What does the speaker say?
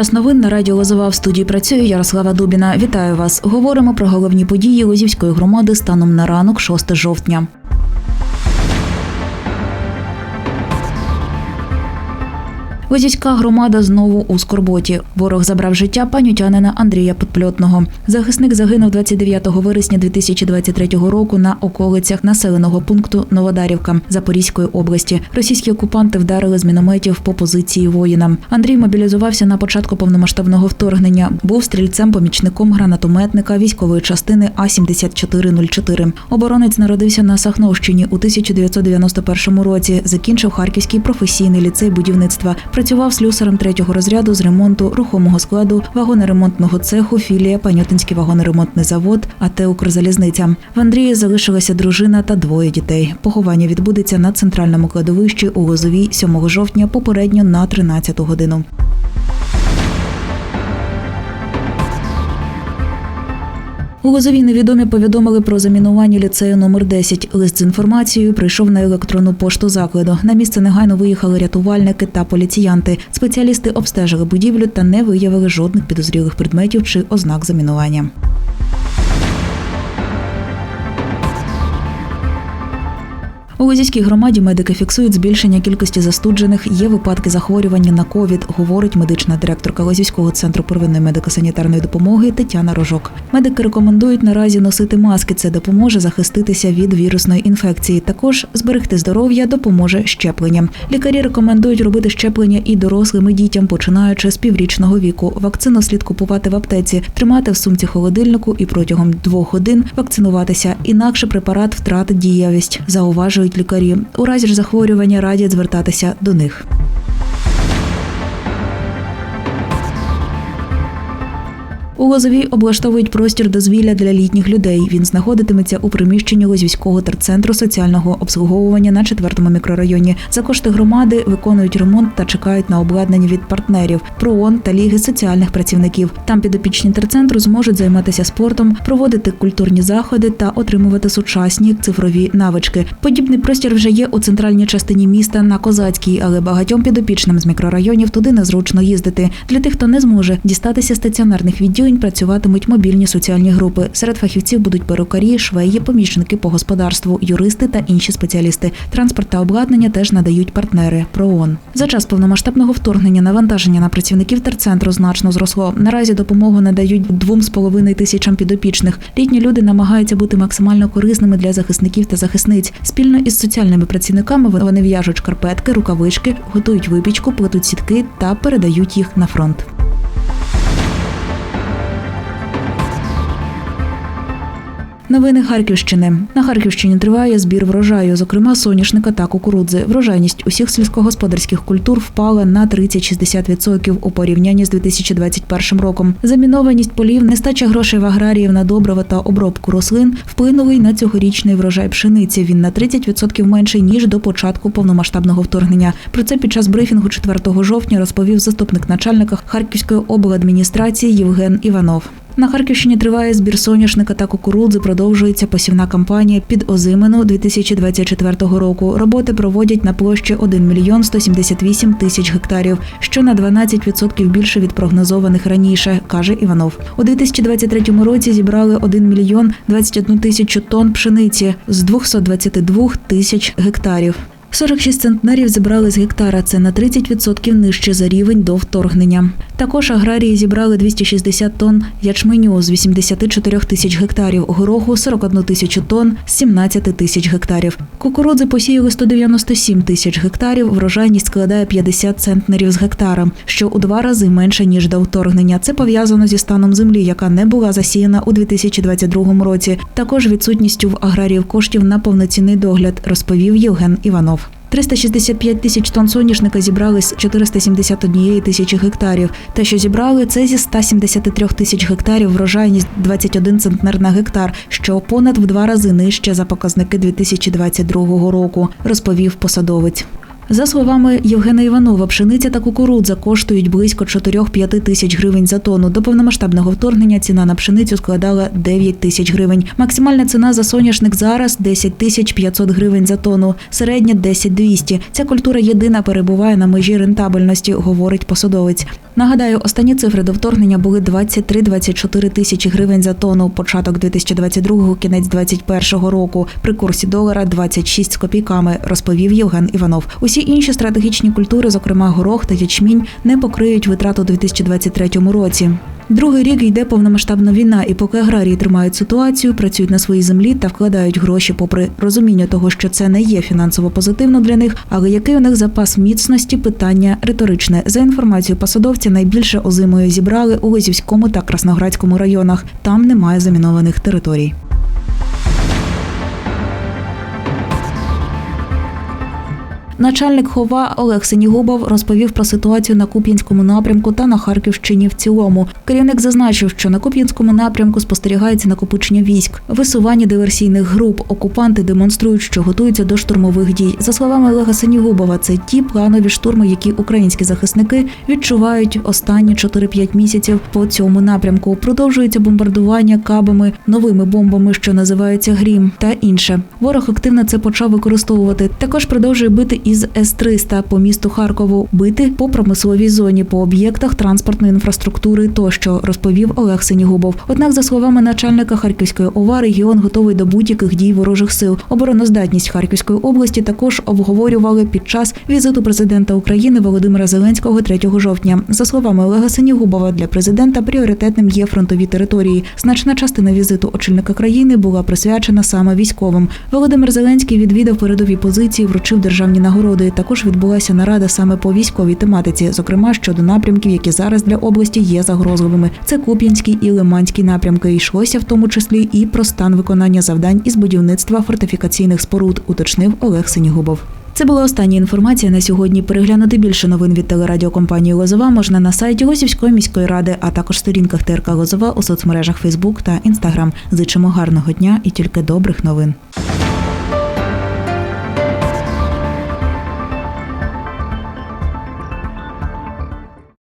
Час новин на радіо Лозова в студії працює Ярослава Дубіна. Вітаю вас. Говоримо про головні події Лозівської громади станом на ранок 6 жовтня. Лозівська громада знову у скорботі. Ворог забрав життя панютянина Андрія Подпльотного. Захисник загинув 29 вересня 2023 року на околицях населеного пункту Новодарівка Запорізької області. Російські окупанти вдарили з мінометів по позиції воїна. Андрій мобілізувався на початку повномасштабного вторгнення. Був стрільцем-помічником гранатометника військової частини А 7404 Оборонець народився на Сахновщині у 1991 році. Закінчив Харківський професійний ліцей будівництва. Працював слюсарем третього розряду з ремонту рухомого складу вагоноремонтного цеху філія Панютинський вагоноремонтний завод АТ «Укрзалізниця». В Андрії залишилася дружина та двоє дітей. Поховання відбудеться на центральному кладовищі у Лозовій 7 жовтня, попередньо на 13 годину. У Лозовій невідомі повідомили про замінування ліцею номер 10. Лист з інформацією прийшов на електронну пошту закладу. На місце негайно виїхали рятувальники та поліціянти. Спеціалісти обстежили будівлю та не виявили жодних підозрілих предметів чи ознак замінування. У Лозівській громаді медики фіксують збільшення кількості застуджених. Є випадки захворювання на ковід, говорить медична директорка Лозівського центру первинної медико-санітарної допомоги Тетяна Рожок. Медики рекомендують наразі носити маски. Це допоможе захиститися від вірусної інфекції. Також зберегти здоров'я допоможе щеплення. Лікарі рекомендують робити щеплення і дорослим і дітям, починаючи з піврічного віку. Вакцину слід купувати в аптеці, тримати в сумці холодильнику і протягом двох годин вакцинуватися. Інакше препарат втратить дієвість. Зауважують лікарі. У разі ж захворювання радять звертатися до них. У Лозовій облаштовують простір дозвілля для літніх людей. Він знаходитиметься у приміщенні Лозівського терцентру соціального обслуговування на четвертому мікрорайоні. За кошти громади виконують ремонт та чекають на обладнання від партнерів ПРООН та Ліги соціальних працівників. Там підопічні терцентру зможуть займатися спортом, проводити культурні заходи та отримувати сучасні цифрові навички. Подібний простір вже є у центральній частині міста на Козацькій, але багатьом підопічним з мікрорайонів туди незручно їздити. Для тих, хто не зможе дістатися стаціонарних відділень, працюватимуть мобільні соціальні групи. Серед фахівців будуть перукарі, швеї, помічники по господарству, юристи та інші спеціалісти. Транспорт та обладнання теж надають партнери ПРООН. За час повномасштабного вторгнення навантаження на працівників терцентру значно зросло. Наразі допомогу надають двом з половиною тисячам підопічних. Літні люди намагаються бути максимально корисними для захисників та захисниць. Спільно із соціальними працівниками вони в'яжуть шкарпетки, рукавички, готують випічку, плетуть сітки та передають їх на фронт. Новини Харківщини на Харківщині триває збір врожаю, зокрема соняшника та кукурудзи. Врожайність усіх сільськогосподарських культур впала на 30-60% у порівнянні з 2021 роком. Замінованість полів, нестача грошей в аграріїв на добрива та обробку рослин вплинули й на цьогорічний врожай пшениці. Він на 30% менший ніж до початку повномасштабного вторгнення. Про це під час брифінгу 4 жовтня розповів заступник начальника Харківської обладміністрації Євген Іванов. На Харківщині триває збір соняшника та кукурудзи. Продовжується посівна кампанія під озимину 2024 року. Роботи проводять на площі 1 мільйон 178 тисяч гектарів, що на 12% більше від прогнозованих раніше, каже Іванов. У 2023 році зібрали 1 мільйон 21 тисячу тонн пшениці з 222 тисяч гектарів. 46 центнерів зібрали з гектара. Це на 30% нижче за рівень до вторгнення. Також аграрії зібрали 260 тонн ячменю з 84 тисяч гектарів, гороху 41 тисячу тонн з 17 тисяч гектарів. Кукурудзи посіяли 197 тисяч гектарів. Врожайність складає 50 центнерів з гектара, що у два рази менше ніж до вторгнення. Це пов'язано зі станом землі, яка не була засіяна у 2022 році. Також відсутністю в аграріїв коштів на повноцінний догляд, розповів Євген Іванов. 365 тисяч тонн соняшника зібрали з 471 тисячі гектарів. Те, що зібрали, це зі 173 тисяч гектарів врожайність 21 центнер на гектар, що понад в два рази нижче за показники 2022 року, розповів посадовець. За словами Євгена Іванова, пшениця та кукурудза коштують близько 4-5 тисяч гривень за тонну. До повномасштабного вторгнення ціна на пшеницю складала 9 тисяч гривень. Максимальна ціна за соняшник зараз 10 тисяч 500 гривень за тонну, середня 10 200. Ця культура єдина перебуває на межі рентабельності, говорить посадовець. Нагадаю, останні цифри до вторгнення були 23-24 тисячі гривень за тонну. Початок 2022-го, кінець 2021 року. При курсі долара 26 з копійками, розповів Євген Іванов. Усі інші стратегічні культури, зокрема горох та ячмінь, не покриють витрат у 2023 році. Другий рік йде повномасштабна війна, і поки аграрії тримають ситуацію, працюють на своїй землі та вкладають гроші, попри розуміння того, що це не є фінансово позитивно для них, але який у них запас міцності, питання риторичне. За інформацією посадовця, найбільше озимою зібрали у Лизівському та Красноградському районах. Там немає замінованих територій. Начальник хова Олег Синігубов розповів про ситуацію на Куп'янському напрямку та на Харківщині в цілому. Керівник зазначив, що на Куп'янському напрямку спостерігається накопичення військ, висування диверсійних груп. Окупанти демонструють, що готуються до штурмових дій. За словами Олега Синігубова, це ті планові штурми, які українські захисники відчувають останні 4-5 місяців по цьому напрямку. Продовжується бомбардування кабами, новими бомбами, що називаються грім, та інше. Ворог активно це почав використовувати. Також продовжує бити із С-300 по місту Харкову, бити по промисловій зоні, по об'єктах транспортної інфраструктури тощо, розповів Олег Синігубов. Однак, за словами начальника Харківської ОВА, регіон готовий до будь-яких дій ворожих сил. Обороноздатність Харківської області також обговорювали під час візиту президента України Володимира Зеленського 3 жовтня. За словами Олега Синігубова, для президента пріоритетним є фронтові території. Значна частина візиту очільника країни була присвячена саме військовим. Володимир Зеленський відвідав передові позиції, вручив державні нагороди. Також відбулася нарада саме по військовій тематиці, зокрема щодо напрямків, які зараз для області є загрозливими. Це Куп'янський і Лиманський напрямки. Йшлося в тому числі і про стан виконання завдань із будівництва фортифікаційних споруд, уточнив Олег Синігубов. Це була остання інформація на сьогодні. Переглянути більше новин від телерадіокомпанії Лозова можна на сайті Лозівської міської ради, а також сторінках ТРК Лозова у соцмережах Фейсбук та Інстаграм. Зичимо гарного дня і тільки добрих новин.